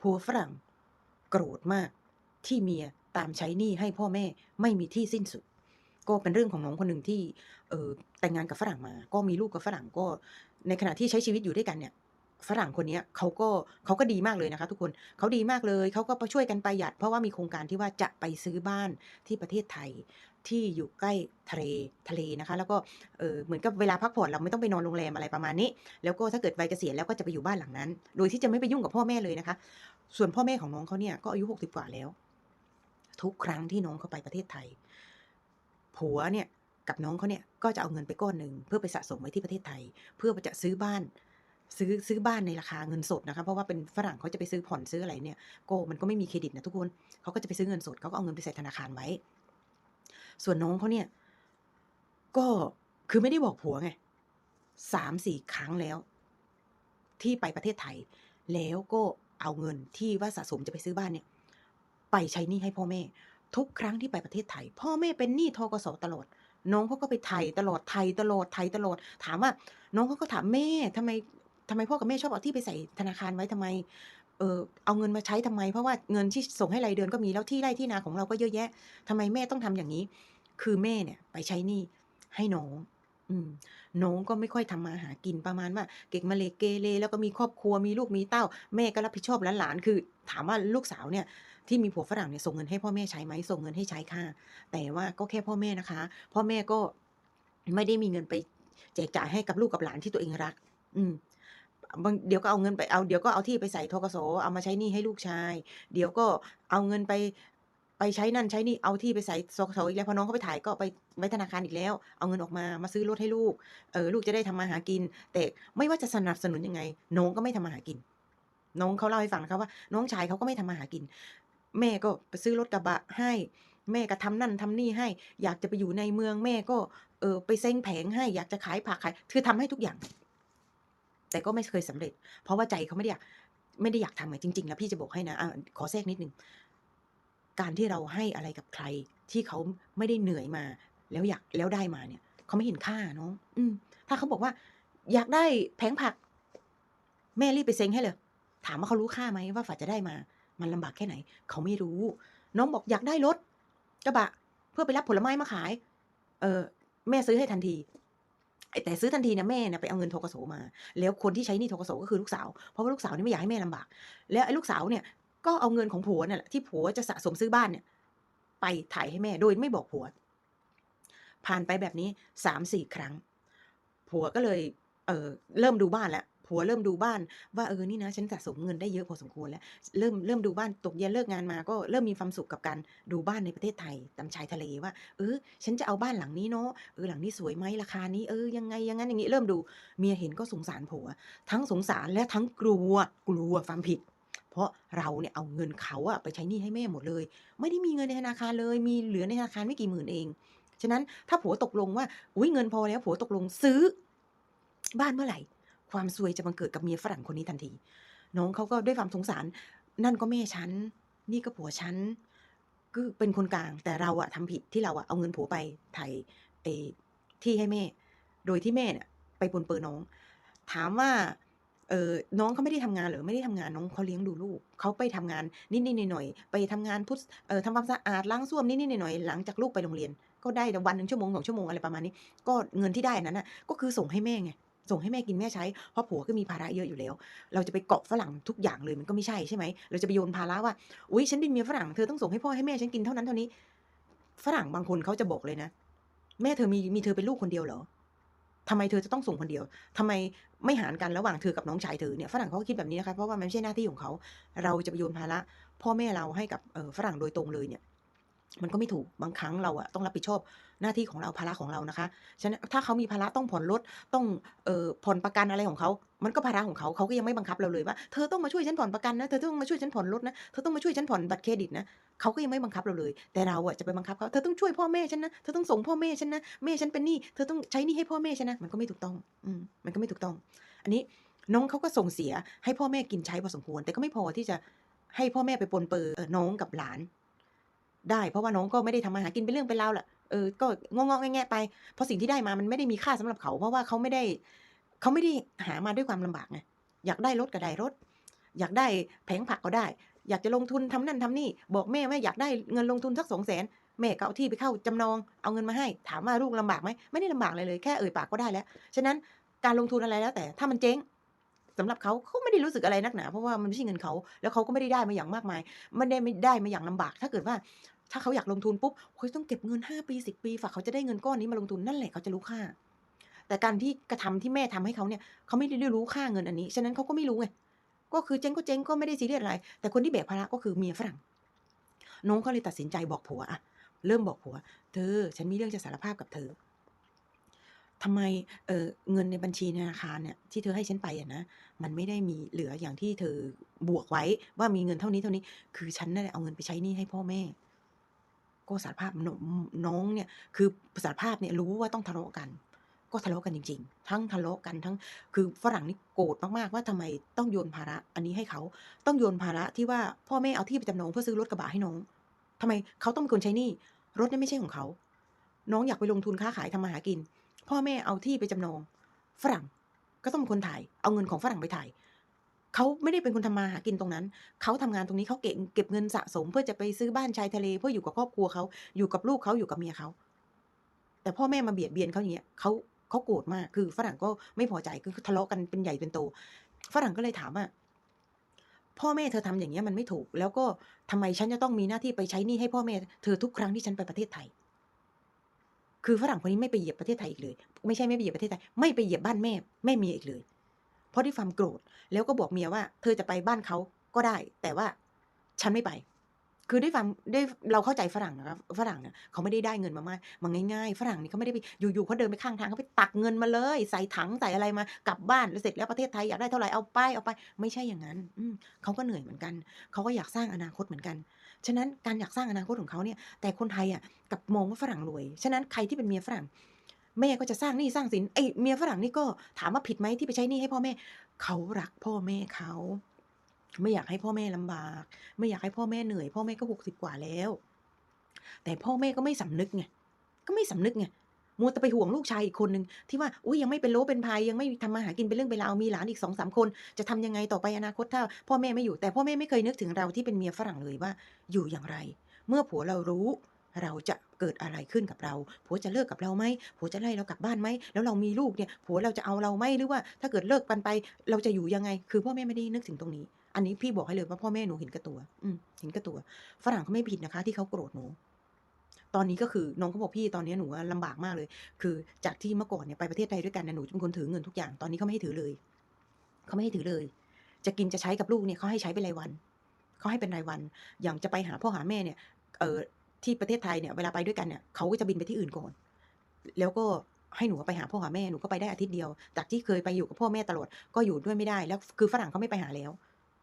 ผัวฝรั่ง โกรธมาก ที่เมียตามใช้หนี้ให้พ่อแม่ไม่มีที่สิ้นสุด ก็เป็นเรื่องของน้องคนหนึ่งที่เออแต่งงานกับฝรั่งมา ก็มีลูกกับฝรั่งก็ ในขณะที่ใช้ชีวิตอยู่ด้วยกันเนี่ยฝรั่งคนนี้เขาก็เขาก็ดีมากเลยนะคะ ทุกคนเขาดีมากเลยเขาก็ช่วยกันประหยัด เพราะว่ามีโครงการที่ว่าจะไปซื้อบ้านที่ประเทศไทยที่อยู่ใกล้ทะเลทะเลนะคะ แล้วก็เออเหมือนกับเวลาพักผ่อนเราไม่ต้องไปนอนโรงแรมอะไรประมาณนี้ แล้วก็ถ้าเกิดวัยเกษียณแล้วก็จะไปอยู่บ้านหลังนั้น โดยที่จะไม่ไปยุ่งกับพ่อแม่เลยนะคะ ส่วนพ่อแม่ของน้องเขาเนี่ยก็อายุหกสิบกว่าแล้ว ทุกครั้งที่น้องเขาไปประเทศไทย ผัวเนี่ยกับน้องเขาเนี่ยก็จะเอาเงินไปก้อนหนึ่งเพื่อไปสะสมไว้ที่ประเทศไทย เพื่อจะซื้อบ้าน ซื้อซื้อบ้านในราคาเงินสดนะคะเพราะว่าเป็นฝรั่งเขาจะไปซื้อผ่อนซื้ออะไรเนี่ยก็มันก็ไม่มีเครดิตนะทุกคนเขาก็จะไปซื้อเงินสดเขาก็เอาเงินไปใส่ธนาคารไว้ ส่วนน้องเขาเนี่ย ก็คือไม่ได้บอกผัวไงสามสี่ครั้งแล้ว ที่ไปประเทศไทย แล้วก็ เอาเงินที่ว่าสะสมจะไปซื้อบ้านเนี่ย ไปใช้หนี้ให้พ่อแม่ ทุกครั้งที่ไปประเทศไทย พ่อแม่เป็นหนี้ทกสตลอด น้องเขาก็ไปไทยตลอดไทยตลอดไทยตลอด ถามว่า น้องเขาก็ถามแม่ทำไมทำไมพ่อกับแม่ชอบเอาที่ไปใส่ธนาคารไว้ทำไม เออเอาเงินมาใช้ทำไม เพราะว่าเงินที่ส่งให้รายเดือนก็มีแล้วที่ไร่ที่นาของเราก็เยอะแยะทำไมแม่ต้องทำอย่างนี้ คือแม่เนี่ย ไปใช้หนี้ให้น้อง อืมน้องก็ไม่ค่อยทำมาหากินประมาณว่า เก่งมาเลเกเรแล้วก็มีครอบครัวมีลูกมีเต้า แม่ก็รับผิดชอบหลานๆคือ ถามว่าลูกสาวเนี่ย ที่มีผัวฝรั่งเนี่ยส่งเงินให้พ่อแม่ใช้ไหมส่งเงินให้ใช้ค่ะ แต่ว่าก็แค่พ่อแม่นะคะ พ่อแม่ก็ไม่ได้มีเงินไปแจกจ่ายให้กับลูกกับหลานที่ตัวเองรัก อืมบางเดี๋ยวก็เอาเงินไปเอาเดี๋ยวก็เอาที่ไปใส่ทกสเอามาใช้หนี้ให้ลูกชาย เดี๋ยวก็เอาเงินไป ไปใช้นั่นใช้นี่เอาที่ไปใส่ทกสอีกแล้วพอน้องเขาไปถ่ายก็ไปไว้ธนาคารอีกแล้ว เอาเงินออกมามาซื้อรถให้ลูกเออลูกจะได้ทำมาหากิน แต่ไม่ว่าจะสนับสนุนยังไง น้องก็ไม่ทำมาหากิน น้องเขาเล่าให้ฟังนะคะว่า น้องชายเขาก็ไม่ทำมาหากิน แม่ก็ไปซื้อรถกระบะให้ แม่ก็ทำนั่นทำนี่ให้ อยากจะไปอยู่ในเมืองแม่ก็เออไปเซ้งแผงให้ อยากจะขายผักขายคือทำให้ทุกอย่าง แต่ก็ไม่เคยสำเร็จ เพราะว่าใจเขาไม่ได้อยากไม่ได้อยากทำไงจริง ๆ แล้วพี่จะบอกให้นะอะขอแทรกนิดนึง การที่เราให้อะไรกับใคร ที่เขาไม่ได้เหนื่อยมา แล้วอยากแล้วได้มาเนี่ย เขาไม่เห็นค่าน้องอืม ถ้าเขาบอกว่า อยากได้แผงผัก แม่รีบไปเซ้งให้เลย ถามว่าเขารู้ค่าไหมว่าฝาจะได้มา มันลำบากแค่ไหน เขาไม่รู้ น้องบอกอยากได้รถกระบะ เพื่อไปรับผลไม้มาขาย เออแม่ซื้อให้ทันทีแต่ซื้อทันทีเนี่ยแม่เนี่ยไปเอาเงินทกสมา แล้วคนที่ใช้นี่ทกสก็คือลูกสาวเพราะว่าลูกสาวนี่ไม่อยากให้แม่ลำบาก แล้วไอ้ลูกสาวเนี่ย ก็เอาเงินของผัวเนี่ยแหละที่ผัวจะสะสมซื้อบ้านเนี่ย ไปถ่ายให้แม่โดยไม่บอกผัว ผ่านไปแบบนี้สามสี่ครั้ง ผัวก็เลยเออเริ่มดูบ้านแล้วผัวเริ่มดูบ้านว่าเออนี่นะฉันสะสมเงินได้เยอะพอสมควรแล้ว เริ่มเริ่มดูบ้านตกเย็นเลิกงานมา ก็เริ่มมีความสุขกับการดูบ้านในประเทศไทยตามชายทะเลว่าเออฉันจะเอาบ้านหลังนี้เนาะเออหลังนี้สวยไหมราคานี้เออยังไงอยังงั้นอย่างนี้เริ่มดูเมียเห็นก็สงสารผัว ทั้งสงสารและทั้งกลัวกลัวความผิด เพราะเราเนี่ยเอาเงินเขาอะไปใช้หนี้ให้แม่หมดเลย ไม่ได้มีเงินในธนาคารเลย มีเหลือในธนาคารไม่กี่หมื่นเอง ฉะนั้นถ้าผัวตกลงว่า อุ้ยเงินพอแล้วผัวตกลงซื้อ บ้านเมื่อไหร่ ความซวยจะบังเกิดกับเมียฝรั่งคนนี้ทันที น้องเขาก็ด้วยความสงสาร นั่นก็แม่ฉัน นี่ก็ผัวฉันก็เป็นคนกลาง แต่เราอะทำผิดที่เราอะเอาเงินผัวไปไถ่เออที่ให้แม่ โดยที่แม่เนี่ยไปปนเปื้อนน้อง ถามว่า เออน้องเขาไม่ได้ทำงานหรือไม่ได้ทำงานน้องเขาเลี้ยงดูลูกเขาไปทำงานนิดๆหน่อยๆไปทำงานพุทธเออทำความสะอาดล้างส้วมนิดๆหน่อยๆหลังจากลูกไปโรงเรียน ก็ได้วันหนึ่งชั่วโมงสองชั่วโมงอะไรประมาณนี้ ก็เงินที่ได้นั้นน่ะก็คือส่งให้แม่ไงส่งให้แม่กินแม่ใช้ เพราะผัวก็มีภาระเยอะอยู่แล้ว เราจะไปเกาะฝรั่งทุกอย่างเลยมันก็ไม่ใช่ใช่ไหม เราจะไปโยนภาระว่า อุ้ยฉันเป็นเมียฝรั่งเธอต้องส่งให้พ่อให้แม่ฉันกินเท่านั้นเท่านี้ ฝรั่งบางคนเขาจะบอกเลยนะ แม่เธอมีมีเธอเป็นลูกคนเดียวเหรอ ทำไมเธอจะต้องส่งคนเดียวทำไมไม่หารกันระหว่างเธอกับน้องชายเธอเนี่ยฝรั่งเขาก็คิดแบบนี้นะคะเพราะว่ามันไม่ใช่หน้าที่ของเขา เราจะไปโยนภาระพ่อแม่เราให้กับฝรั่งโดยตรงเลยเนี่ย มันก็ไม่ถูกบางครั้งเราอะต้องรับผิดชอบหน้าที่ของเราภาระของเรานะคะฉะนั้นถ้าเขามีภาระต้องผ่อนรถต้องเอ่อผ่อนประกันอะไรของเขา มันก็ภาระของเขาเขาก็ยังไม่บังคับเราเลยว่าเธอต้องมาช่วยฉันผ่อนประกันนะเธอต้องมาช่วยฉันผ่อนรถนะเธอต้องมาช่วยฉันผ่อนบัตรเครดิตนะเขาก็ยังไม่บังคับเราเลย แต่เราอะจะไปบังคับเขาเธอต้องช่วยพ่อแม่ฉันนะเธอต้องส่งพ่อแม่ฉันนะแม่ฉันเป็นหนี้เธอต้องใช้หนี้ให้พ่อแม่ฉันนะมันก็ไม่ถูกต้องอืมมันก็ไม่ถูกต้อง อันนี้น้องเขาก็ส่งเสียให้พ่อแม่กินใช้พอสมควร แต่ก็ไม่พอที่จะให้พ่อแม่ไปปนเปื้อน้องกับหลาน ได้เพราะว่าน้องก็ไม่ได้ทำมาหากินเป็นเรื่องเป็นราวแหละเออก็งงๆแงๆไปเพราะสิ่งที่ได้มามันไม่ได้มีค่าสำหรับเขา เพราะว่าเขาไม่ได้เขาไม่ได้หามาด้วยความลำบากไงอยากได้รถก็ได้รถ อยากได้แผงผักก็ได้ อยากจะลงทุนทำนั่นทำนี่ บอกแม่ว่าอยากได้เงินลงทุนสักสองแสนแม่ก็เอาที่ไปเข้าจำนองเอาเงินมาให้ ถามว่าลูกลำบากไหมไม่ได้ลำบากเลยเลยแค่เอ่ยปากก็ได้แล้วฉะนั้นการลงทุนอะไรแล้วแต่ถ้ามันเจ๊ง สำหรับเขาเขาไม่ได้รู้สึกอะไรนักหนา เพราะว่ามันไม่ใช่เงินเขา แล้วเขาก็ไม่ได้ได้มาอย่างมากมายไม่ได้ไม่ได้มาอย่างลำบาก ถ้าเกิดว่า ถ้าเขาอยากลงทุนปุ๊บเฮ้ยต้องเก็บเงินห้าปีสิบปีฝากเขาจะได้เงินก้อนนี้มาลงทุนนั่นแหละเขาจะรู้ค่า แต่การที่กระทำที่แม่ทำให้เขาเนี่ยเขาไม่ได้รู้ค่าเงินอันนี้ฉะนั้นเขาก็ไม่รู้ไงก็คือเจ๊งก็เจ๊งก็ไม่ได้ซีเรียสอะไร แต่คนที่แบกภาระก็คือเมียฝรั่งน้องก็เลยตัดสินใจบอกผัวอะเริ่มบอกผัว เธอ ฉันมีเรื่องจะสารภาพกับเธอ ทำไมเเงินในบัญชีธนาคารเนี่ยที่เธอให้ฉันไปอะนะมันไม่ได้มีเหลืออย่างที่เธอบวกไว้ว่ามีเงินเท่านี้เท่านี้ คือฉันนั่นแหละเอาเงินไปใช้หนี้ให้พ่อแม่ ก็สารภาพน้องเนี่ย คือสารภาพเนี่ยรู้ว่าต้องทะเลาะกัน ก็ทะเลาะกันจริง ๆ ทั้งทะเลาะกันทั้ง คือฝรั่งนี่โกรธมากๆว่าทำไมต้องโยนภาระ อันนี้ให้เขาต้องโยนภาระที่ว่าพ่อแม่เอาที่ไปจำนองเพื่อซื้อรถกระบะให้น้องทำไมเขาต้องเป็นคนใช้หนี้รถนี่ไม่ใช่ของเขาน้องอยากไปลงทุนค้าขายทำมาหากิน พ่อแม่เอาที่ไปจำนอง ฝรั่งก็ต้องเป็นคนถ่าย เอาเงินของฝรั่งไปถ่ายเขาไม่ได้เป็นคนทำมาหากินตรงนั้น เขาทำงานตรงนี้เขาเก็บเก็บเงินสะสม เพื่อจะไปซื้อบ้านชายทะเลเพื่ออยู่กับครอบครัวเขาอยู่กับลูกเขาอยู่กับเมียเขา แต่พ่อแม่มาเบียดเบียนเขาอย่างเงี้ยเขาเขาโกรธมาก คือฝรั่งก็ไม่พอใจคือทะเลาะกันเป็นใหญ่เป็นโต ฝรั่งก็เลยถามว่าพ่อแม่เธอทำอย่างเงี้ยมันไม่ถูก แล้วก็ทำไมฉันจะต้องมีหน้าที่ไปใช้หนี้ให้พ่อแม่เธอทุกครั้งที่ฉันไปประเทศไทย คือฝรั่งคนนี้ไม่ไปเหยียบประเทศไทยอีกเลย ไม่ใช่ไม่ไปเหยียบประเทศไทย ไม่ไปเหยียบบ้านแม่แม่เมียอีกเลย เพราะด้วยความโกรธ แล้วก็บอกเมียว่า เธอจะไปบ้านเขาก็ได้ แต่ว่าฉันไม่ไป คือด้วยความด้วยเราเข้าใจฝรั่งนะครับ ฝรั่งเนี่ยเขาไม่ได้ได้เงินมามากมาง่ายๆ ฝรั่งนี่เขาไม่ได้ไปอยู่ๆเขาเดินไปข้างทางเขาไปตักเงินมาเลย ใส่ถังใส่อะไรมากลับบ้านแล้วเสร็จแล้วประเทศไทยอยากได้เท่าไหร่เอาไปเอาไป ไม่ใช่อย่างนั้น อืเขาก็เหนื่อยเหมือนกัน เขาก็อยากสร้างอนาคตเหมือนกัน ฉะนั้นการอยากสร้างอนาคตของเขาเนี่ย แต่คนไทยอะกับมองว่าฝรั่งรวย ฉะนั้นใครที่เป็นเมียฝรั่ง แม่ก็จะสร้างหนี้สร้างสินไอ้เมียฝรั่งนี่ก็ถามว่าผิดไหมที่ไปใช้หนี้ให้พ่อแม่ เขารักพ่อแม่เขา ไม่อยากให้พ่อแม่ลำบาก ไม่อยากให้พ่อแม่เหนื่อย พ่อแม่ก็หกสิบกว่าแล้ว แต่พ่อแม่ก็ไม่สำนึกไงก็ไม่สำนึกไง มัวแต่ไปห่วงลูกชายอีกคนหนึ่งที่ว่าอุ้ยยังไม่เป็นโลเป็นพายยังไม่ทำมาหากินเป็นเรื่องเป็นราวมีหลานอีกสองสามคน จะทำยังไงต่อไปอนาคตถ้าพ่อแม่ไม่อยู่แต่พ่อแม่ไม่เคยนึกถึงเราที่เป็นเมียฝรั่งเลยว่า อยู่อย่างไร เมื่อผัวเรารู้เราจะเกิดอะไรขึ้นกับเรา ผัวจะเลิกกับเราไหม ผัวจะไล่เรากลับบ้านไหม แล้วเรามีลูกเนี่ย ผัวเราจะเอาเราไหม หรือว่าถ้าเกิดเลิกกันไป เราจะอยู่ยังไง คือพ่อแม่ไม่ได้นึกถึงตรงนี้ อันนี้พี่บอกให้เลยว่าพ่อแม่หนูเห็นกับตัว อืเห็นกับตัว ฝรั่งเขาไม่ผิดนะคะ ที่เขาโกรธหนู ตอนนี้ก็คือน้องเขาบอกพี่ตอนนี้หนูลำบากมากเลย คือจากที่เมื่อก่อนเนี่ยไปประเทศไทยด้วยกันเนี่ยหนูเป็นคนถือเงินทุกอย่างตอนนี้เขาไม่ให้ถือเลยเขาไม่ให้ถือเลย จะกินจะใช้กับลูกเนี่ยเขาให้ใช้เป็นรายวันเขาให้เป็นรายวัน อย่างจะไปหาพ่อหาแม่เนี่ย เออที่ประเทศไทยเนี่ยเวลาไปด้วยกันเนี่ยเขาก็จะบินไปที่อื่นก่อน แล้วก็ให้หนูไปหาพ่อหาแม่หนูก็ไปได้อาทิตย์เดียว จากที่เคยไปอยู่กับพ่อแม่ตลอดก็อยู่ด้วยไม่ได้แล้วคือฝรั่งเขาไม่ไปหาแล้ว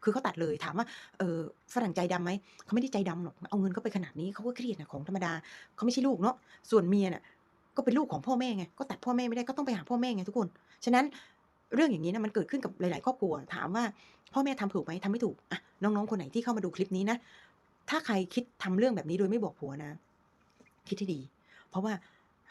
คือเขาตัดเลยถามว่าเออฝรั่งใจดำไหมเขาไม่ได้ใจดำหรอกเอาเงินเขาไปขนาดนี้เขาก็เครียดนะของธรรมดาเขาไม่ใช่ลูกเนาะส่วนเมียเนี่ยก็เป็นลูกของพ่อแม่ไงก็ตัดพ่อแม่ไม่ได้ก็ต้องไปหาพ่อแม่ไงทุกคน ฉะนั้นเรื่องอย่างนี้นะมันเกิดขึ้นกับหลาย ๆ ครอบครัว ถามว่าพ่อแม่ทำถูกไหมทำไม่ถูกอะน้อง ๆ คนไหนที่เข้ามาดูคลิปนี้นะถ้าใครคิดทำเรื่องแบบนี้โดยไม่บอกผัวนะ คิดให้ดี เพราะว่า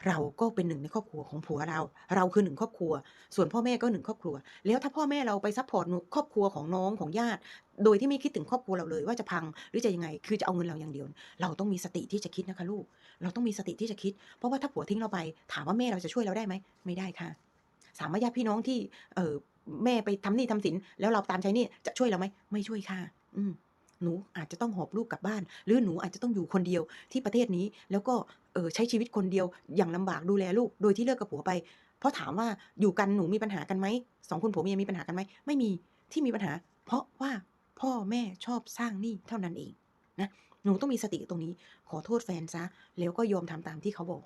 เราก็เป็นหนึ่งในครอบครัวของผัวเรา เราคือหนึ่งครอบครัว ส่วนพ่อแม่ก็หนึ่งครอบครัว แล้วถ้าพ่อแม่เราไปซัพพอร์ตครอบครัวของน้องของญาติ โดยที่ไม่คิดถึงครอบครัวเราเลยว่าจะพังหรือจะยังไง คือจะเอาเงินเราอย่างเดียว เราต้องมีสติที่จะคิดนะคะลูก เราต้องมีสติที่จะคิด เพราะว่าถ้าผัวทิ้งเราไป ถามว่าแม่เราจะช่วยเราได้ไหม ไม่ได้ค่ะ สามารถญาติพี่น้องที่ เออแม่ไปทำหนี้ทำสินแล้วเราตามใช้นี้จะช่วยเราไหม ไม่ช่วยค่ะ อืม หนูอาจจะต้องหอบลูกกลับบ้าน หรือหนูอาจจะต้องอยู่คนเดียวที่ประเทศนี้ แล้วก็เออใช้ชีวิตคนเดียวอย่างลำบากดูแลลูก โดยที่เลิกกับผัวไป เพราะถามว่าอยู่กันหนูมีปัญหากันไหมสองคนผัวเมียมีปัญหากันไหมไม่มีที่มีปัญหา เพราะว่าพ่อแม่ชอบสร้างหนี้เท่านั้นเองนะหนูต้องมีสติตรงนี้ ขอโทษแฟนซะ แล้วก็ยอมทำตามที่เขาบอก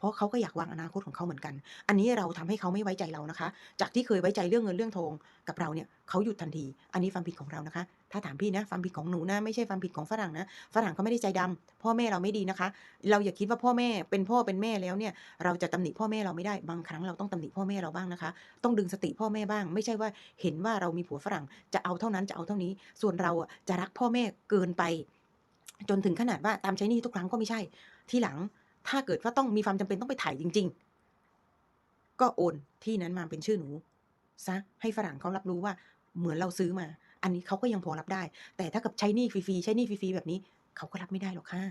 เพราะเขาก็อยากวางอนาคตของเขาเหมือนกัน อันนี้เราทำให้เขาไม่ไว้ใจเรานะคะ จากที่เคยไว้ใจเรื่องเงินเรื่องทองกับเราเนี่ยเขาหยุดทันที อันนี้ความผิดของเรานะคะ ถ้าถามพี่นะความผิดของหนูนะไม่ใช่ความผิดของฝรั่งนะ ฝรั่งเขาไม่ได้ใจดำพ่อแม่เราไม่ดีนะคะ เราอย่าคิดว่าพ่อแม่เป็นพ่อเป็นแม่แล้วเนี่ยเราจะตำหนิพ่อแม่เราไม่ได้ บางครั้งเราต้องตำหนิพ่อแม่เราบ้างนะคะ ต้องดึงสติพ่อแม่บ้าง ไม่ใช่ว่าเห็นว่าเรามีผัวฝรั่งจะเอาเท่านั้นจะเอาเท่านี้ ส่วนเราอะจะรักพ่อแม่เกินไป จนถึงขนาดว่าตามใช้นี้ทุกครั้งก็ไม่ใช่ ทีหลัง ถ้าเกิดว่าต้องมีความจำเป็นต้องไปถ่ายจริง ๆ ก็โอนที่นั้นมาเป็นชื่อหนูซะให้ฝรั่งเขารับรู้ว่าเหมือนเราซื้อมา อันนี้เขาก็ยังพอรับได้ แต่ถ้ากับใช้นี่ฟรีๆใช้นี่ฟรีๆแบบนี้เขาก็รับไม่ได้หรอกค่ะ